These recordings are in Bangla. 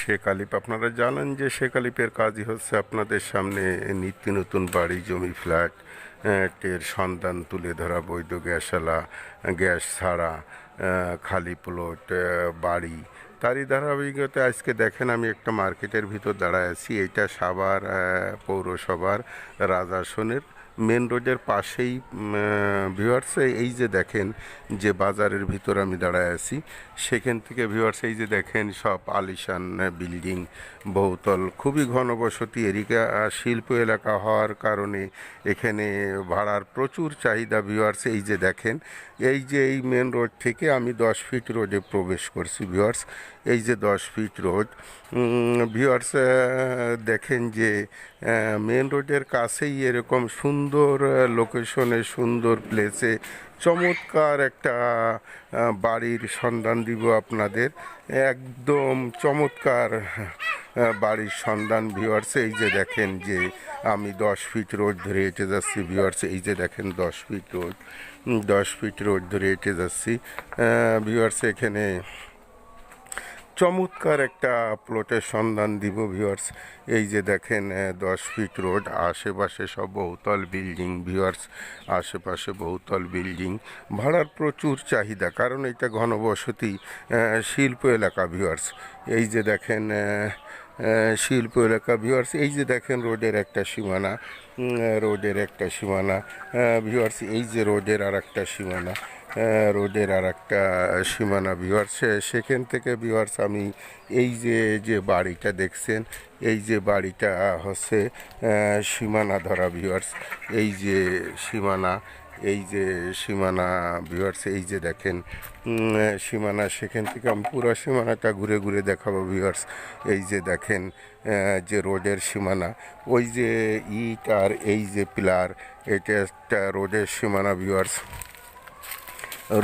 শেখ আলিপ আপনারা জানেন যে শেখ আলিপের কাজই হচ্ছে আপনাদের সামনে নিত্য নতুন বাড়ি, জমি, ফ্ল্যাট টের সন্ধান তুলে ধরা, বৈধ গ্যাসালা, গ্যাস ছাড়া খালি প্লট বাড়ি। তারই ধারাবাহিকতা আজকে দেখেন আমি একটা মার্কেটের ভিতর দাঁড়ায় আছি। এটা সাভার পৌরসভার রাজাসনের মেন রোডের পাশেই ভিউয়ার্স এই যে দেখেন যে বাজারের ভিতর আমি দাঁড়ায় আছি, সেখান থেকে ভিউয়ার্স এই যে দেখেন সব আলিশান বিল্ডিং বহুতল, খুবই ঘনবসতি। এরিকা শিল্প এলাকা হওয়ার কারণে এখানে ভাড়ার প্রচুর চাহিদা ভিউয়ার্স এই যে দেখেন। এই যে এই মেন রোড থেকে আমি দশ ফিট রোডে প্রবেশ করছি ভিউয়ার্স এই যে দশ ফিট রোড ভিউয়ার্স দেখেন যে মেন রোডের কাছেই এরকম সুন্দর লোকেশনে সুন্দর প্লেসে চমৎকার একটা বাড়ির সন্ধান দিব আপনাদের। একদম চমৎকার বাড়ির সন্ধান ভিউয়ার্স এই যে দেখেন যে আমি দশ ফিট রোড ধরে হেঁটে যাচ্ছি ভিউয়ার্স এই যে দেখেন দশ ফিট রোড দশ ফিট রোড ধরে হেঁটে যাচ্ছি। ভিউয়ার্স এখানে চমৎকার একটা প্লটের সন্ধান দিব ভিউয়ার্স এই যে দেখেন দশ ফিট রোড আশেপাশে সব বহুতল বিল্ডিং ভিউয়ার্স আশেপাশে বহুতল বিল্ডিং ভাড়ার প্রচুর চাহিদা, কারণ এটা ঘনবসতি শিল্প এলাকা ভিউয়ার্স এই যে দেখেন শিল্প এলাকা ভিউয়ার্স এই যে দেখেন রোডের একটা সীমানা রোডের একটা সীমানা ভিউয়ার্স এই যে রোডের আর একটা সীমানা। রোডের আর একটা সীমানা ভিউয়ার্স সেখান থেকে ভিউয়ার্স আমি এই যে যে বাড়িটা দেখছেন, এই যে বাড়িটা হচ্ছে সীমানা ধরা ভিউয়ার্স এই যে সীমানা, এই যে সীমানা ভিউয়ার্স এই যে দেখেন সীমানা, সেখান থেকে আমি পুরো সীমানাটা ঘুরে ঘুরে দেখাবো ভিউয়ার্স এই যে দেখেন যে রোডের সীমানা, ওই যে ইট আর এই যে পিলার, এটা একটা রোডের সীমানা ভিউয়ার্স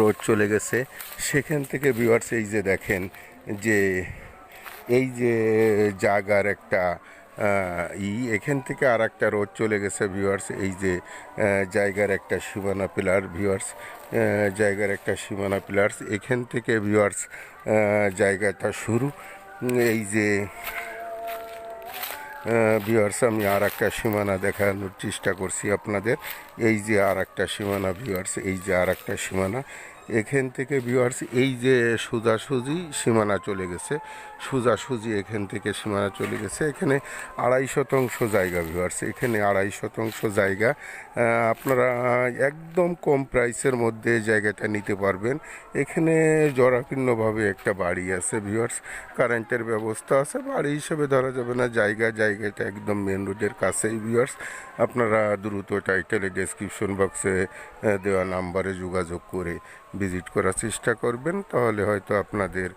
রোড চলে গেছে। সেখান থেকে ভিউয়ার্স এই যে দেখেন যে, এই যে জায়গার একটা ই, এখান থেকে আর একটা রোড চলে গেছে ভিউয়ার্স এই যে জায়গার একটা সীমানা পিলার ভিউয়ার্স জায়গার একটা সীমানা পিলার্স এখান থেকে ভিউয়ার্স জায়গাটা শুরু। এই যে ভিউয়ার্স আমি আর একটা সীমানা দেখানোর চেষ্টা করছি আপনাদের। এই যে আর একটা সীমানা ভিউয়ার্স এই যে আর একটা সীমানা এখান থেকে ভিউয়ার্স এই যে সোজাসুজি সীমানা চলে গেছে, সোজাসুজি এখান থেকে সীমানা চলে গেছে। এখানে আড়াই শতাংশ জায়গা ভিউয়ার্স এখানে আড়াই শতাংশ জায়গা। আপনারা একদম কম প্রাইসের মধ্যে জায়গাটা নিতে পারবেন। এখানে জরাকীর্ণভাবে একটা বাড়ি আছে ভিউয়ার্স কারেন্টের ব্যবস্থা আছে। বাড়ি হিসেবে ধরা যাবে না, জায়গা, জায়গাটা একদম মেন রোডের কাছেই ভিউয়ার্স আপনারা দ্রুত টাইটেলে ডেসক্রিপশন বক্সে দেওয়া নাম্বারে যোগাযোগ করে ভিজিট করার চেষ্টা করবেন, তাহলে হয়তো আপনাদের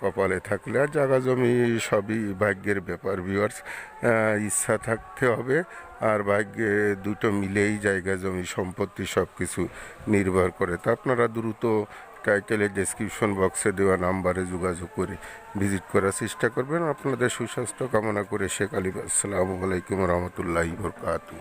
কপালে থাকলে আর জায়গা জমি সবই ভাগ্যের ব্যাপার ভিউয়ার্স ইচ্ছা থাকতে হবে। আর ভাগ্যে দুটো মিলেই জায়গা, জমি, সম্পত্তি সব কিছু নির্ভর করে। তো আপনারা দ্রুত টাইটেলের ডেসক্রিপশন বক্সে দেওয়া নাম্বারে যোগাযোগ করে ভিজিট করার চেষ্টা করবেন। আপনাদের সুস্বাস্থ্য কামনা করে শেখ আলী আসসালামু আলাইকুম রহমতুল্লাহি বরকাতু